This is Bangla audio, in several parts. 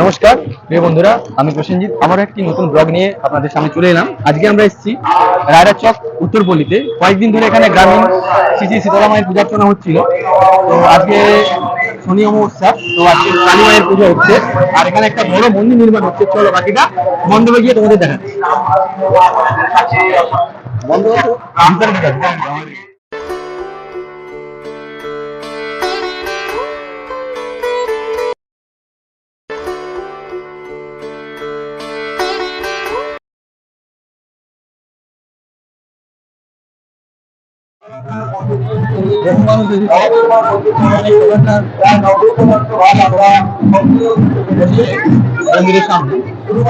নমস্কার। প্রিয় বন্ধুরা, আমি প্রসেনজিৎ। আমার একটি নতুন ব্লগ নিয়ে আপনাদের সামনে চলে এলাম। আজকে আমরা এসেছি রায়রা চক উত্তরপল্লীতে। কয়েকদিন ধরে এখানে গ্রামীণ শ্রী শীতলা মায়ের পূজা অর্চনা হচ্ছিল। তো আজকে শনি অমাবস্যা, তো আজকে কালী মায়ের পুজো হচ্ছে। আর এখানে একটা বড় মন্দির নির্মাণ হচ্ছে। চলো বাকিটা মণ্ডপে গিয়ে তোমাদের দেখাচ্ছি।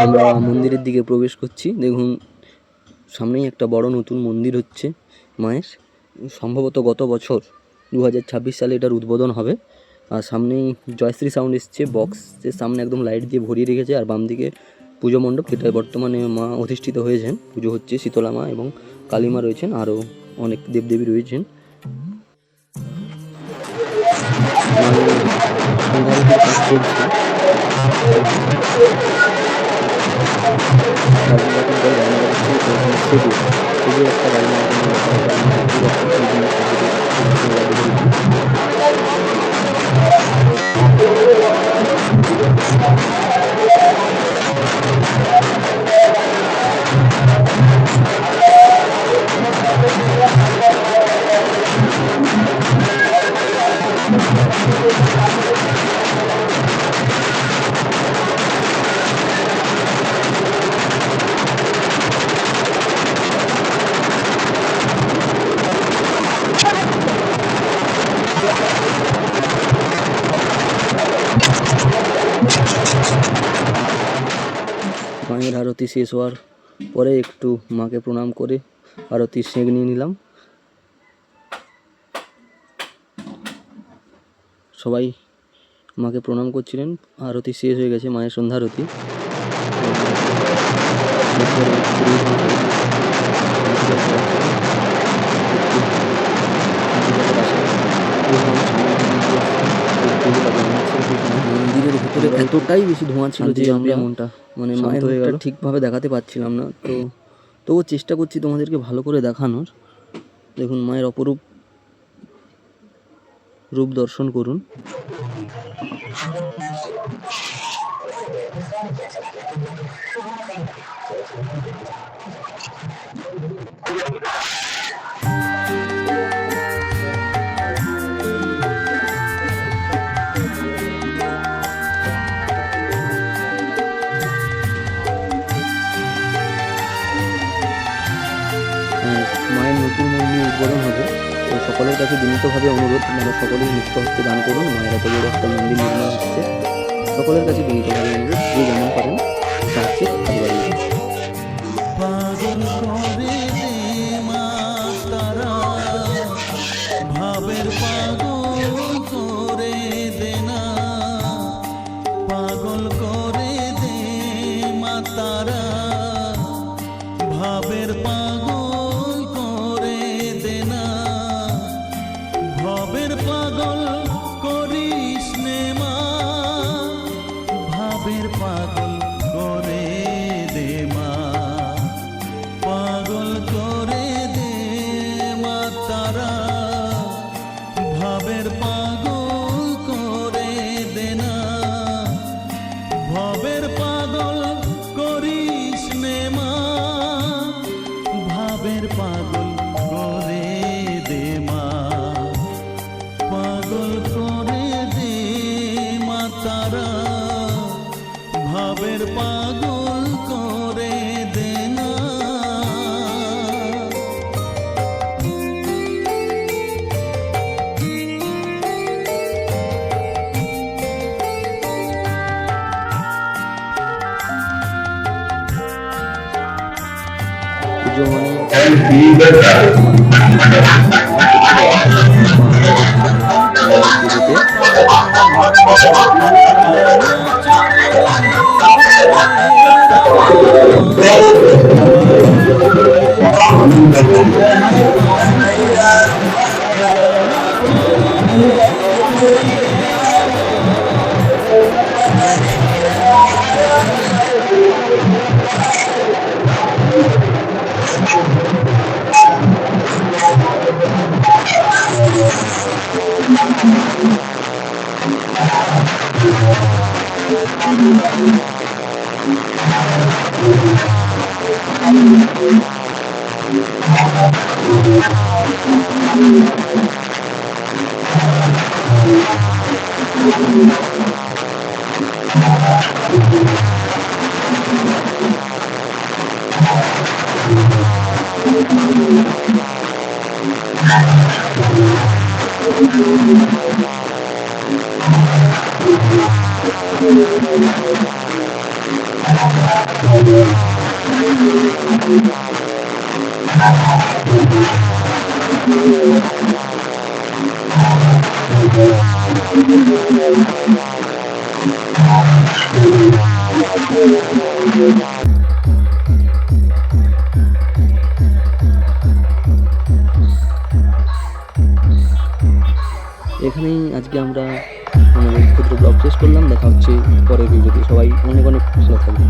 আমরা মন্দিরের দিকে প্রবেশ করছি। দেখুন, সামনেই একটা বড় নতুন মন্দির হচ্ছে মায়ের। সম্ভবত গত বছর দু হাজার ছাব্বিশ সালে এটার উদ্বোধন হবে। আর সামনেই জয়শ্রী সাউন্ড এসছে বক্সের সামনে একদম লাইট দিয়ে ভরিয়ে রেখেছে, আর বাম দিকে পুজো মণ্ডপ, যেটায় বর্তমানে মা অধিষ্ঠিত হয়েছেন। পুজো হচ্ছে শীতলা মা এবং কালী মা রয়েছেন, আরও অনেক দেবদেবী রয়েছেন। মায়ের মায়ের আরতি শেষ হওয়ার পরে একটু মাকে প্রণাম করে আরতি সেঁক নিয়ে নিলাম। সবাই মাকে প্রণাম করছিলেন। আরতি শেষ হয়ে গেছে, মায়ের সন্ধ্যা আরতি। এরপরে পুরোহিত এতটাই বেশি ধোঁয়া ছিল যে আমরা মনটা মানে মায়ের মুখটা ঠিকভাবে দেখাতে পারছিলাম না। তো তবুও চেষ্টা করছি তোমাদেরকে ভালো করে দেখানোর। দেখুন মায়ের অপরূপ রূপ দর্শন করুন। নতুন মন্দির উদ্বোধন হবে। তো সকলের কাছে বিনীতভাবে অনুরোধ আপনারা সকলেই মুক্ত হস্তে দান করুন মায়ের এত বড় একটা মন্দির নির্মাণ হচ্ছে সকলের কাছে বিনীতভাবে অনুরোধ, যে যেমন পারেন সাহায্যে হাত বাড়িয়ে দিন। পাগল করে দে মা তারা। ভাবের পাগল পাগল করে দে না পুজো মানে পুজোতে এখানেই আজকে আমরা আমাদের ক্ষুদ্র ব্লগ শেষ করলাম। দেখা হচ্ছে পরের ভিডিওতে সবাই অনেক অনেক ভালো থাকবে